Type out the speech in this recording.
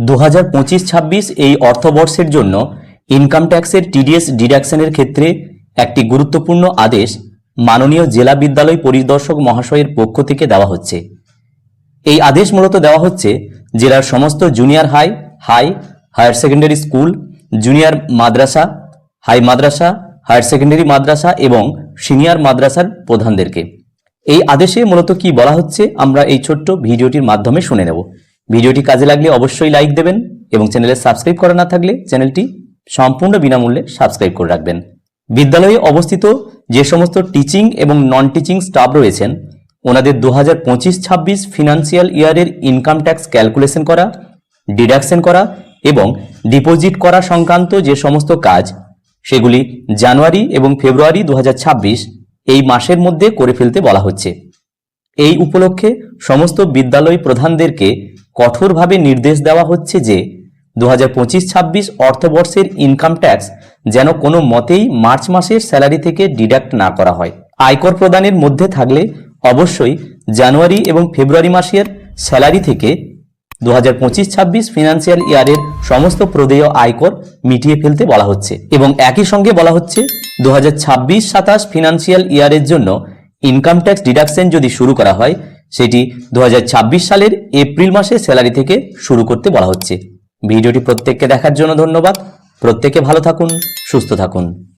দু হাজার পঁচিশ ছাব্বিশ এই অর্থবর্ষের জন্য ইনকাম ট্যাক্সের টিডিএস ডিডাকশনের ক্ষেত্রে একটি গুরুত্বপূর্ণ আদেশ মাননীয় জেলা বিদ্যালয় পরিদর্শক মহাশয়ের পক্ষ থেকে দেওয়া হচ্ছে। এই আদেশ মূলত দেওয়া হচ্ছে জেলার সমস্ত junior high high higher secondary school junior মাদ্রাসা হাই মাদ্রাসা হায়ার সেকেন্ডারি মাদ্রাসা এবং সিনিয়র মাদ্রাসার প্রধানদেরকে। এই আদেশে মূলত কি বলা হচ্ছে আমরা এই ছোট্ট ভিডিওটির মাধ্যমে শুনে নেব। ভিডিওটি কাজে লাগলে অবশ্যই লাইক দেবেন এবং চ্যানেলে সাবস্ক্রাইব করা না থাকলে চ্যানেলটি সম্পূর্ণ বিনামূল্যে সাবস্ক্রাইব করে রাখবেন। বিদ্যালয়ে অবস্থিত যে সমস্ত টিচিং এবং নন টিচিং স্টাফ রয়েছেন, ওনাদের দু হাজার পঁচিশ ছাব্বিশ ফিনান্সিয়াল ইয়ারের ইনকাম ট্যাক্স ক্যালকুলেশন করা ডিডাকশন করা এবং ডিপোজিট করা সংক্রান্ত যে সমস্ত কাজ, সেগুলি জানুয়ারি এবং ফেব্রুয়ারি দু হাজার ছাব্বিশ এই মাসের মধ্যে করে ফেলতে বলা হচ্ছে। এই উপলক্ষে সমস্ত বিদ্যালয় প্রধানদেরকে কঠোরভাবে নির্দেশ দেওয়া হচ্ছে যে দু হাজার পঁচিশ ছাব্বিশ অর্থবর্ষের ইনকাম ট্যাক্স যেন কোনো মতেই মার্চ মাসের স্যালারি থেকে ডিডাক্ট না করা হয়। আয়কর প্রদানের মধ্যে থাকলে অবশ্যই জানুয়ারি এবং ফেব্রুয়ারি মাসের স্যালারি থেকে দু হাজার পঁচিশ ছাব্বিশ ফিনান্সিয়াল ইয়ারের সমস্ত প্রদেয় আয়কর মিটিয়ে ফেলতে বলা হচ্ছে এবং একই সঙ্গে বলা হচ্ছে, দু হাজার ছাব্বিশ সাতাশ ফিনান্সিয়াল ইয়ারের জন্য ইনকাম ট্যাক্স ডিডাকশন যদি শুরু করা হয় সেটি দু হাজার ছাব্বিশ সালের এপ্রিল মাসে স্যালারি থেকে শুরু করতে বলা হচ্ছে। ভিডিওটি প্রত্যেককে দেখার জন্য ধন্যবাদ। প্রত্যেকে ভালো থাকুন, সুস্থ থাকুন।